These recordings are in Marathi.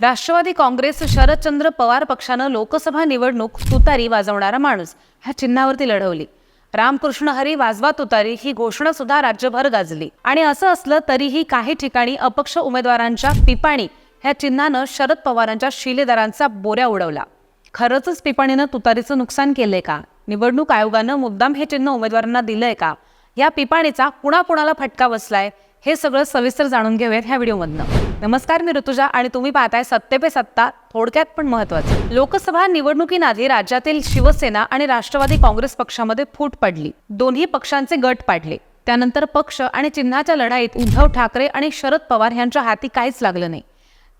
राष्ट्रवादी काँग्रेस शरदचंद्र पवार पक्षानं लोकसभा निवडणूक तुतारी वाजवणारा माणूस ह्या चिन्हावरती लढवली. रामकृष्ण हरी वाजवा तुतारी ही घोषणा सुद्धा राज्यभर गाजली. आणि असं असलं तरीही काही ठिकाणी अपक्ष उमेदवारांच्या पिपाणी ह्या चिन्हानं शरद पवारांच्या शिलेदारांचा बोऱ्या उडवला. खरंच पिपाणीनं तुतारीचं नुकसान केलंय का? निवडणूक आयोगानं मुद्दाम हे चिन्ह उमेदवारांना दिलंय का? या पिपाणीचा कुणाकुणाला फटका बसलाय? हे सगळं सविस्तर जाणून घेऊयात ह्या व्हिडिओमधनं. नमस्कार मी ऋतुजा आणि तुम्ही पाहताय सत्ते पे सत्ता थोडक्यात पण महत्वाचं लोकसभा निवडणुकीनाधी राज्यातील शिवसेना आणि राष्ट्रवादी काँग्रेस पक्षामध्ये फूट पडली. दोन्ही पक्षांचे गट पाडले. त्यानंतर पक्ष आणि चिन्हाच्या लढाईत उद्धव ठाकरे आणि शरद पवार यांच्या हाती काहीच लागलं नाही.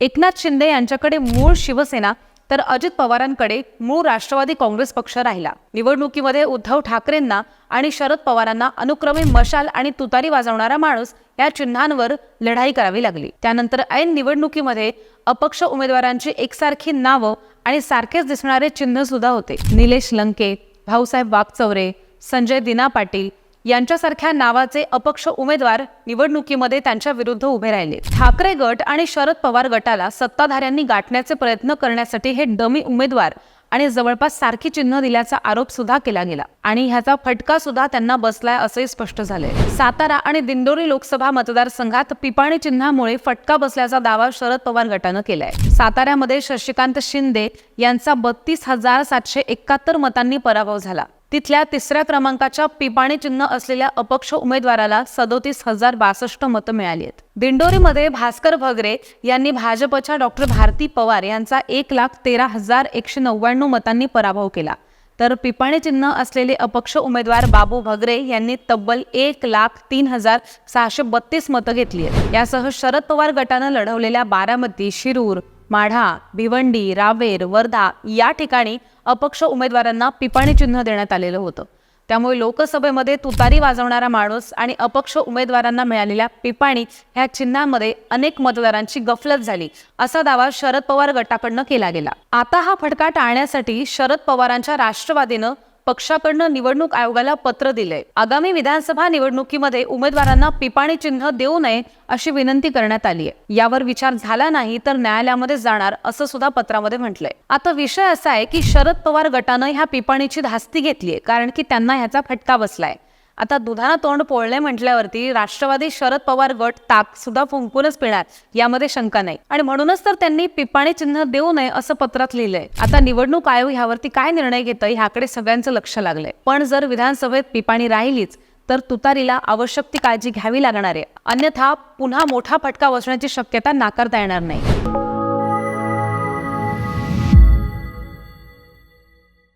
एकनाथ शिंदे यांच्याकडे मूळ शिवसेना तर अजित पवारांकडे मूळ राष्ट्रवादी काँग्रेस पक्ष राहिला. निवडणुकीमध्ये उद्धव ठाकरेंना आणि शरद पवारांना अनुक्रमे मशाल आणि तुतारी वाजवणारा माणूस या चिन्हांवर लढाई करावी लागली. त्यानंतर ऐन निवडणुकीमध्ये अपक्ष उमेदवारांची एकसारखी नावं आणि सारखेच दिसणारे चिन्ह सुद्धा होते. निलेश लंके भाऊसाहेब वागचौरे संजय दिना पाटील यांच्यासारख्या नावाचे अपक्ष उमेदवार निवडणुकीमध्ये त्यांच्या विरुद्ध उभे राहिले. ठाकरे गट आणि शरद पवार गटाला सत्ताधाऱ्यांनी गाठण्याचे प्रयत्न करण्यासाठी हे डमी उमेदवार आणि जवळपास सारखी चिन्ह दिल्याचा आरोप सुद्धा केला गेला. आणि ह्याचा फटका सुद्धा त्यांना बसलाय असंही स्पष्ट झालंय सातारा आणि दिंडोरी लोकसभा मतदारसंघात पिपाणी चिन्हामुळे फटका बसल्याचा दावा शरद पवार गटानं केलाय. साताऱ्यामध्ये शशिकांत शिंदे यांचा बत्तीस हजार सातशे एकाहत्तर मतांनी पराभव झाला. तिथल्या तिसऱ्या क्रमांकाच्या पिपाणी चिन्ह असलेल्या अपक्ष उमेदवाराला सदोतीस हजार बासष्ट मतं मिळाली आहेत. दिंडोरीमध्ये भास्कर भगरे यांनी भाजपच्या डॉक्टर भारती पवार यांचा एक लाख तेरा हजार एकशे नव्याण्णव मतांनी पराभव केला. तर पिपाणी चिन्ह असलेले अपक्ष उमेदवार बाबू भगरे यांनी तब्बल एक लाख तीन हजार सहाशे बत्तीस मतं घेतली आहेत. यासह शरद पवार गटानं लढवलेल्या बारामती शिरूर माढा भिवंडी रावेर वर्धा या ठिकाणी अपक्ष उमेदवारांना पिपाणी चिन्ह देण्यात आलेलं होतं. त्यामुळे लोकसभेमध्ये तुतारी वाजवणारा माणूस आणि अपक्ष उमेदवारांना मिळालेल्या पिपाणी ह्या चिन्हांमध्ये अनेक मतदारांची गफलत झाली असा दावा शरद पवार गटाकडनं केला गेला. आता हा फटका टाळण्यासाठी शरद पवारांच्या राष्ट्रवादीनं पक्षाकडनं निवडणूक आयोगाला पत्र दिलंय. आगामी विधानसभा निवडणुकीमध्ये उमेदवारांना पिपाणी चिन्ह देऊ नये अशी विनंती करण्यात आली आहे यावर विचार झाला नाही तर न्यायालयामध्ये जाणार असं सुद्धा पत्रामध्ये म्हटलंय. आता विषय असा आहे की शरद पवार गटानं ह्या पिपाणीची धास्ती घेतलीय कारण की त्यांना ह्याचा फटका बसलाय. आता दुधाना तोंड पोळले म्हटल्यावरती राष्ट्रवादी शरद पवार गट ताक सुद्धा फुंकूनच पिणार यामध्ये शंका नाही. आणि म्हणूनच तर त्यांनी पिपाणी चिन्ह देऊ नये असं पत्रात लिहिलंय. आता निवडणूक आयोग ह्यावरती काय निर्णय घेतं ह्याकडे सगळ्यांचं लक्ष लागलंय. पण जर विधानसभेत पिपाणी राहिलीच तर तुतारीला आवश्यक ती काळजी घ्यावी लागणार आहे. अन्यथा पुन्हा मोठा फटका बसण्याची शक्यता नाकारता येणार नाही.